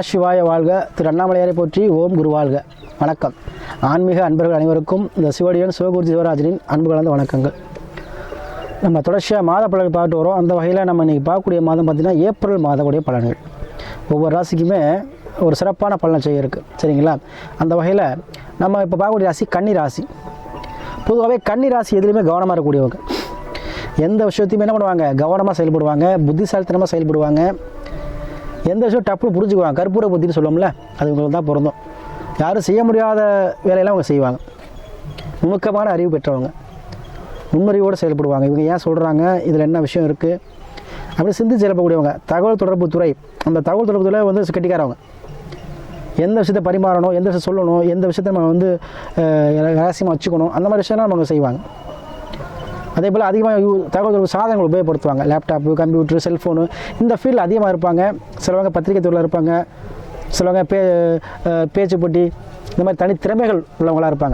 நமசிவாய வாழ்க. திரு அண்ணாமலையாரை போற்றி ஓம் குரு வாழ்க. வணக்கம். ஆன்மீக அன்பர்கள் அனைவருக்கும் இந்த சிவடியன் சிவகுருஜி சிவராஜனின் அன்பு கலந்த வணக்கங்கள். நம்ம தொடர்ச்சியாக மாத பலன்கள் பார்த்துட்டு வரோம். அந்த வகையில் நம்ம இன்றைக்கி பார்க்கக்கூடிய மாதம் பார்த்திங்கன்னா ஏப்ரல் மாதக்கூடிய பலன்கள். ஒவ்வொரு ராசிக்குமே ஒரு சிறப்பான பலனை செய்ய இருக்குது சரிங்களா? அந்த வகையில் நம்ம இப்போ பார்க்கக்கூடிய ராசி கன்னி ராசி. பொதுவாகவே கன்னி ராசி எதுலேயுமே கவனமாக இருக்கக்கூடியவங்க. எந்த விஷயத்தையுமே என்ன பண்ணுவாங்க? கவனமாக செயல்படுவாங்க. புத்திசாலித்தனமாக செயல்படுவாங்க. எந்த விஷயம் டப்புனு புரிஞ்சுக்குவாங்க. கற்பூர புத்தின்னு சொல்லுவோம்ல அது உங்களுக்கு தான் பொருந்தும். யாரும் செய்ய முடியாத வேலையெல்லாம் அவங்க செய்வாங்க. நுணுக்கமான அறிவு பெற்றவங்க. நுண்ணறிவோடு செயல்படுவாங்க. இவங்க ஏன் சொல்கிறாங்க இதில் என்ன விஷயம் இருக்குது அப்படி சிந்திச்சு செயல்படக்கூடியவங்க தகவல் தொடர்பு துறை. அந்த தகவல் தொடர்பு துறை வந்து கட்டிக்காரவங்க. எந்த விஷயத்தை பரிமாறணும் எந்த விஷயம் சொல்லணும் எந்த விஷயத்தை நம்ம வந்து ரகசியமாக வச்சுக்கணும் அந்த மாதிரி விஷயம்லாம் அவங்க செய்வாங்க. அதே போல் அதிகமாக யூ- தகவல் தொடர்பு சாதனங்கள் உபயோகப்படுத்துவாங்க. லேப்டாப்பு கம்ப்யூட்டர் செல்ஃபோனு இந்த ஃபீல்டில் அதிகமாக இருப்பாங்க. சிலவங்க பத்திரிகை துறையில் இருப்பாங்க. சிலவங்க பே பேச்சு போட்டி இந்த மாதிரி தனித்திறமைகள் உள்ளவங்களாக இருப்பாங்க.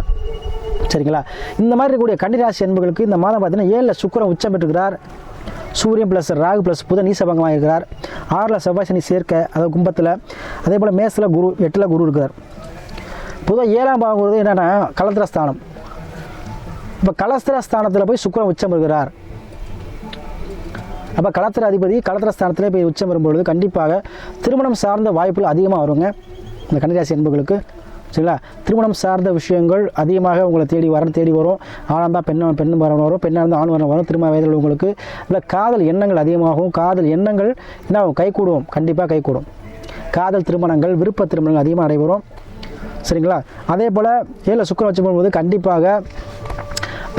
சரிங்களா? இந்த மாதிரி இருக்கக்கூடிய கன்னிராசி என்பர்களுக்கு இந்த மாதம் பார்த்தீங்கன்னா ஏழில் சுக்கரம் உச்சம் பெற்றுக்கிறார் சூரியன் ப்ளஸ் ராகு ப்ளஸ் புதன் நீசபங்கமாக இருக்கிறார். ஆறில் செவ்வாய் சனி சேர்க்க அதாவது கும்பத்தில். அதே போல் மேசில் குரு எட்டில் குரு இருக்கிறார். பொதுவாக ஏழாம் பாகம் என்னென்னா கலத்திர ஸ்தானம். இப்போ கலஸ்திர ஸ்தானத்தில் போய் சுக்கரன் உச்சம் இருக்கிறார் அப்போ கலத்திர அதிபதி களத்திர ஸ்தானத்தில் போய் உச்சம் வரும்பொழுது கண்டிப்பாக திருமணம் சார்ந்த வாய்ப்புகள் அதிகமாக வருங்க. இந்த கன்னிராசி என்பர்களுக்கு சரிங்களா? திருமணம் சார்ந்த விஷயங்கள் அதிகமாக உங்களை தேடி வர தேடி வரும். ஆணாக பெண்ணும் பெண்ணும் பெண்ணு வரணும் வரும். பெண்ணாக இருந்தால் ஆண் வரணும் வரும். திருமண வயதில் உங்களுக்கு இல்லை காதல் எண்ணங்கள் அதிகமாகும். காதல் எண்ணங்கள் என்ன ஆகும்? கைகூடும். கண்டிப்பாக கைகூடும். காதல் திருமணங்கள் விருப்ப திருமணங்கள் அதிகமாக நடைபெறும். சரிங்களா? அதே போல் ஏழில் சுக்கரம் வச்சு போகும்போது கண்டிப்பாக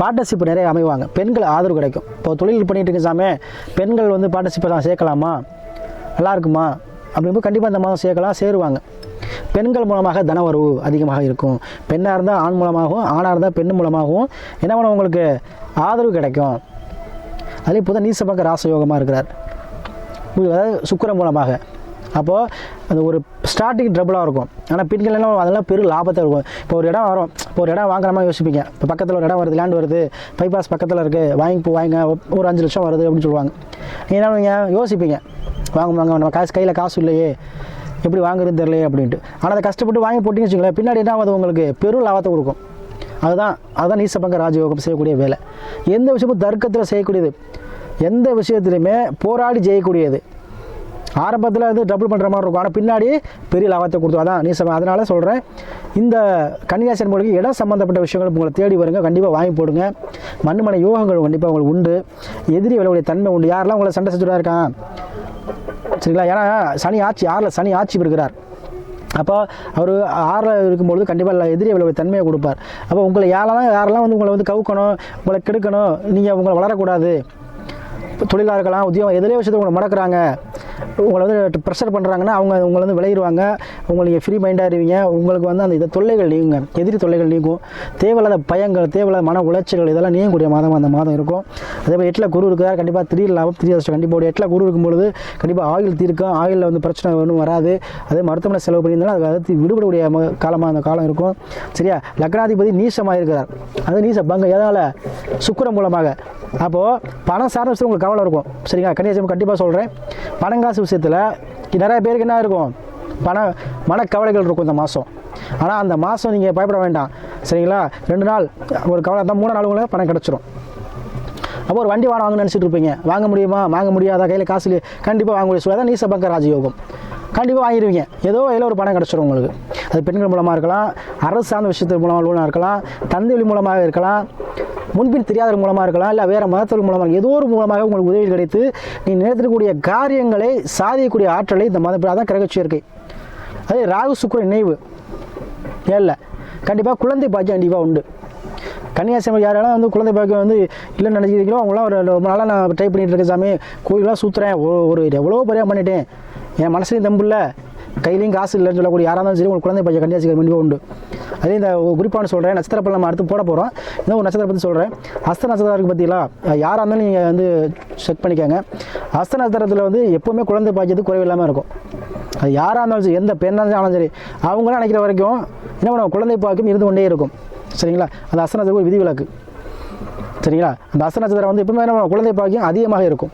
பார்ட்னர்ஷிப் நிறைய அமைவாங்க. பெண்கள் ஆதரவு கிடைக்கும். இப்போ தொழில் பண்ணிட்டு இருக்க சாமே. பெண்கள் வந்து பார்ட்னர்ஷிப்பை சேர்க்கலாமா? நல்லா இருக்குமா? அப்படிங்கும்போது கண்டிப்பாக இந்த மாதம் சேர்க்கலாம் சேருவாங்க. பெண்கள் மூலமாக தன வரவு அதிகமாக இருக்கும். பெண்ணாக இருந்தால் ஆண் மூலமாகவும் ஆணாக இருந்தால் பெண் மூலமாகவும் என்ன பண்ணும் உங்களுக்கு ஆதரவு கிடைக்கும். அதுலேயும் புத நீசபக்க ராசயோகமாக இருக்கிறார். அதாவது சுக்கரம் மூலமாக. அப்போது அது ஒரு ஸ்டார்டிங் ட்ரபிளாக இருக்கும். ஆனால் பின்களெல்லாம் எல்லாம் அதெல்லாம் பெரும் லாபத்தை இருக்கும். இப்போ ஒரு இடம் வரும். இப்போ ஒரு இடம் வாங்குற மாதிரி யோசிப்பீங்க. இப்போ பக்கத்தில் ஒரு இடம் வருது லேண்ட் வருது பைபாஸ் பக்கத்தில் இருக்குது வாங்கி போ வாங்க ஒரு அஞ்சு லட்சம் வருது அப்படின்னு சொல்லுவாங்க. நீங்கள் என்ன யோசிப்பீங்க. வாங்க வாங்க நம்ம காசு கையில் காசு இல்லையே. எப்படி வாங்குறது தெரியலையே அப்படின்ட்டு. ஆனால் அதை கஷ்டப்பட்டு வாங்கி போட்டிங்கன்னு வச்சுங்களேன் பின்னாடி என்ன ஆகுது உங்களுக்கு? பெரும் லாபத்தை கொடுக்கும். அதுதான் அதுதான் நீசபங்க ராஜயோகம் செய்யக்கூடிய வேலை. எந்த விஷயமும் தர்க்கத்தில் செய்யக்கூடியது. எந்த விஷயத்துலையுமே போராடி ஜெயக்கூடியது ஆரம்பத்தில் வந்து டபுள் பண்ணுற மாதிரி இருக்கும். ஆனால் பின்னாடி பெரிய லாபத்தை கொடுத்தோம். அதான் நீ சம அதனால் சொல்கிறேன் இந்த கன்னிராசி மொழிக்கு இடம் சம்மந்தப்பட்ட விஷயங்கள் உங்களை தேடி வருங்க. கண்டிப்பாக வாங்கி போடுங்க. மண்ணு மனை யோகங்கள் கண்டிப்பாக உங்களுக்கு உண்டு. எதிரி விளைவுடைய தன்மை உண்டு. யாரெல்லாம் உங்களை சண்டை செஞ்சுட்டா இருக்கான்? சரிங்களா? ஏன்னா சனி ஆட்சி ஆறில் சனி ஆட்சி பெறுகிறார். அப்போ அவர் ஆறில் இருக்கும்பொழுது கண்டிப்பாக எதிரி விளைவு தன்மையை கொடுப்பார். அப்போ உங்களை யாரெல்லாம் யாரெல்லாம் வந்து உங்களை வந்து கவுக்கணும் உங்களை கெடுக்கணும் நீங்கள் உங்களை வளரக்கூடாது. தொழிலாக இருக்கலாம் உத்தியோகம் எதிரே விஷயத்தை உங்களை மடக்கிறாங்க. உங்களை வந்து ப்ரெஷர் பண்ணுறாங்கன்னா அவங்க உங்களை வந்து விளையிடுவாங்க. உங்களை நீங்கள் ஃப்ரீ மைண்டாக இருவீங்க. உங்களுக்கு வந்து அந்த இதை தொல்லைகள் நீங்குங்க. எதிரி தொல்லைகள் நீங்கும். தேவையில்லாத பயங்கள் தேவையில்லாத மன உளைச்சல்கள் இதெல்லாம் நீங்கக்கூடிய மாதம் அந்த மாதம் இருக்கும். அதே மாதிரி எட்டில் குரு இருக்கிறார். கண்டிப்பாக திடீர் லாபம் திடீர் அதிர்ஷ்டம். கண்டிப்பாக ஒரு எட்டில் குரு இருக்கும்பொழுது கண்டிப்பாக ஆயில் தீர்க்கும் ஆயிலில் வந்து பிரச்சனை ஒன்றும் வராது. அதே மருத்துவமனை செலவு பண்ணியிருந்தாலும் அது அது விடுபடக்கூடிய காலமாக அந்த காலம் இருக்கும். சரியா? லக்னாதிபதி நீசமாக இருக்கிறார். அது நீச பங்க எதனால்? சுக்கிரம் மூலமாக. அப்போது பணம் சார்ந்த விஷயம் உங்களுக்கு கவலை இருக்கும். சரிங்களா? கன்னியாகுமரி கண்டிப்பாக சொல்கிறேன் பணங்காசு விஷயத்தில் நிறைய பேருக்கு என்ன இருக்கும் பண மனக்கவலைகள் இருக்கும் இந்த மாதம் ஆனால் அந்த மாதம் நீங்கள் பயப்பட வேண்டாம். சரிங்களா? ரெண்டு நாள் ஒரு கவலை தான் மூணு நாள் உங்களுக்கு பணம் கிடச்சிரும். அப்போ ஒரு வண்டி வாங்க வாங்கணும்னு நினச்சிட்டு இருப்பீங்க. வாங்க முடியுமா? வாங்க முடியாதா? கையில் காசு கண்டிப்பாக வாங்க முடியும். சொல்லி நீசபங்க ராஜயோகம். கண்டிப்பாக வாங்கிடுவீங்க. ஏதோ ஏதோ ஒரு பணம் கிடச்சிரும் உங்களுக்கு. அது பெண்கள் மூலமாக இருக்கலாம் அரசு சார்ந்த விஷயத்தின் மூலமாக லோனாக இருக்கலாம் தந்தை வழி மூலமாக இருக்கலாம் முன்பின் தெரியாதவர் மூலமாக இருக்கலாம் இல்லை வேறு மதத்தவர் மூலமாக ஏதோ ஒரு மூலமாக உங்களுக்கு உதவி கிடைத்து நீ நினைத்திருக்கக்கூடிய காரியங்களை சாதிக்கக்கூடிய ஆற்றலை இந்த மதம் அதான் கிரக சேர்க்கை. அதே ராகு சுக்கிர நினைவு. ஏழில் கண்டிப்பாக குழந்தை பாக்கியம் கண்டிப்பாக உண்டு. கன்னியாசிரமம் யாரெல்லாம் வந்து குழந்தை பாக்கியம் வந்து இல்லை நினச்சிக்கிறீங்களோ அவங்களாம் ஒரு ரொம்ப நாளாக நான் ட்ரை பண்ணிட்டு இருக்கேன் சாமி. கோயிலெலாம் சுற்றுறேன் ஒரு எவ்வளோ பரியா பண்ணிட்டேன். என் மனசுலையும் தம்பில்லை. கையிலையும் காசு இல்லைன்னு சொல்லக்கூடிய யாராக இருந்தாலும் சரி உங்களுக்கு குழந்தை பாக்கியம் கன்னியாசிரம் கண்டிப்பாக உண்டு. அதே இந்த குறிப்பான சொல்கிறேன் நட்சத்திர பலன் நம்ம அடுத்து போட போகிறோம் இன்னும் ஒரு நட்சத்திரம் பற்றி சொல்கிறேன் அஸ்த நட்சத்திரம் பற்றிலாம் யாராக இருந்தாலும் நீங்கள் வந்து செக் பண்ணிக்கோங்க. அஸ்த நட்சத்திரத்தில் வந்து எப்போவுமே குழந்தை பாய்ச்சது குறைவு இல்லாமல் இருக்கும். அது யாராக இருந்தாலும் சரி எந்த பெண்ணாக இருந்தாலும் சரி அவங்களாம் நினைக்கிற வரைக்கும் என்ன பண்ணுவோம் குழந்தை பாக்கியம் இருந்து கொண்டே இருக்கும். சரிங்களா? அந்த அஸ்த நட்சத்திரம் விதிவிலக்கு. சரிங்களா? அந்த அஸ்த நட்சத்திரம் வந்து எப்பவுமே என்ன குழந்தை பாக்கியம் அதிகமாக இருக்கும்.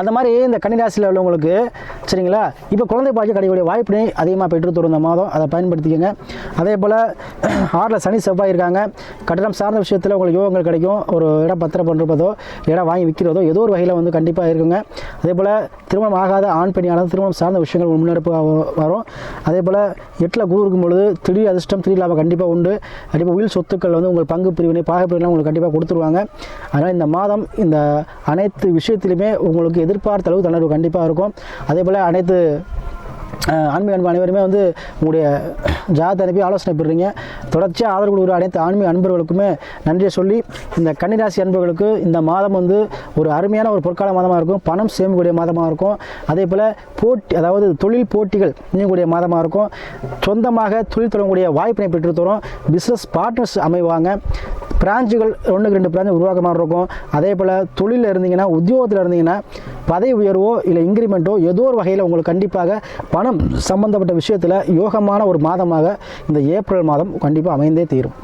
அந்த மாதிரி இந்த கன்னிராசியில் உள்ளவங்களுக்கு சரிங்களா? இப்போ குழந்தை பாக்கியம் கிடைக்கக்கூடிய வாய்ப்பினை அதிகமாக பெற்று தரும் இந்த மாதம். அதை பயன்படுத்திக்கோங்க. அதே போல் ஆறில் சனி செவ்வாய் இருக்காங்க. கட்டணம் சார்ந்த விஷயத்தில் உங்களுக்கு யோகங்கள் கிடைக்கும். ஒரு இடம் பத்திரம் பண்ணுறதோ இடம் வாங்கி விற்கிறதோ ஏதோ ஒரு வகையில் வந்து கண்டிப்பாக இருக்குங்க. அதே போல் திருமணம் ஆகாத ஆண் பெண்ணியானது திருமணம் சார்ந்த விஷயங்கள் முன்னெடுப்பு வரும். அதே போல் எட்டில் குரு இருக்கும் பொழுது திடீர் அதிர்ஷ்டம் திடீர் லாபம் கண்டிப்பாக உண்டு. கண்டிப்பாக உயில் சொத்துக்கள் வந்து உங்கள் பங்கு பிரிவினை பாக பிரிவினை உங்களுக்கு கண்டிப்பாக கொடுத்துருவாங்க. அதனால் இந்த மாதம் இந்த அனைத்து விஷயத்திலுமே உங்களுக்கு எதிர்பார்த்த அளவு தளர்வு கண்டிப்பாக இருக்கும். அதே போல் அனைத்து ஆன்மீக அன்பு அனைவருமே வந்து உங்களுடைய ஜாதத்தை அனுப்பி ஆலோசனை பெறுறீங்க. தொடர்ச்சியாக ஆதரவு கொடுக்குற அனைத்து ஆன்மீக அன்பர்களுக்குமே நன்றியை சொல்லி இந்த கன்னிராசி அன்பர்களுக்கு இந்த மாதம் வந்து ஒரு அருமையான ஒரு பொற்கால மாதமாக இருக்கும். பணம் சேமிக்கக்கூடிய மாதமாக இருக்கும். அதே போல் போட்டி அதாவது தொழில் போட்டிகள் நீங்கக்கூடிய மாதமாக இருக்கும். சொந்தமாக தொழில் தொடங்கக்கூடிய வாய்ப்பினை பெற்று தரும். Business partners அமைவாங்க. பிரான்ச்சுகள் ஒன்றுக்கு ரெண்டு பிரான்ச் உருவாக்க மாதிரி இருக்கும். அதே போல் தொழிலில் இருந்தீங்கன்னா உத்தியோகத்தில் இருந்தீங்கன்னா பதவி உயர்வோ இல்லை இன்க்ரிமெண்ட்டோ ஏதோ ஒரு வகையில் உங்களுக்கு கண்டிப்பாக பணம் சம்பந்தப்பட்ட விஷயத்தில் யோகமான ஒரு மாதமாக இந்த ஏப்ரல் மாதம் கண்டிப்பாக அமைந்தே தீரும்.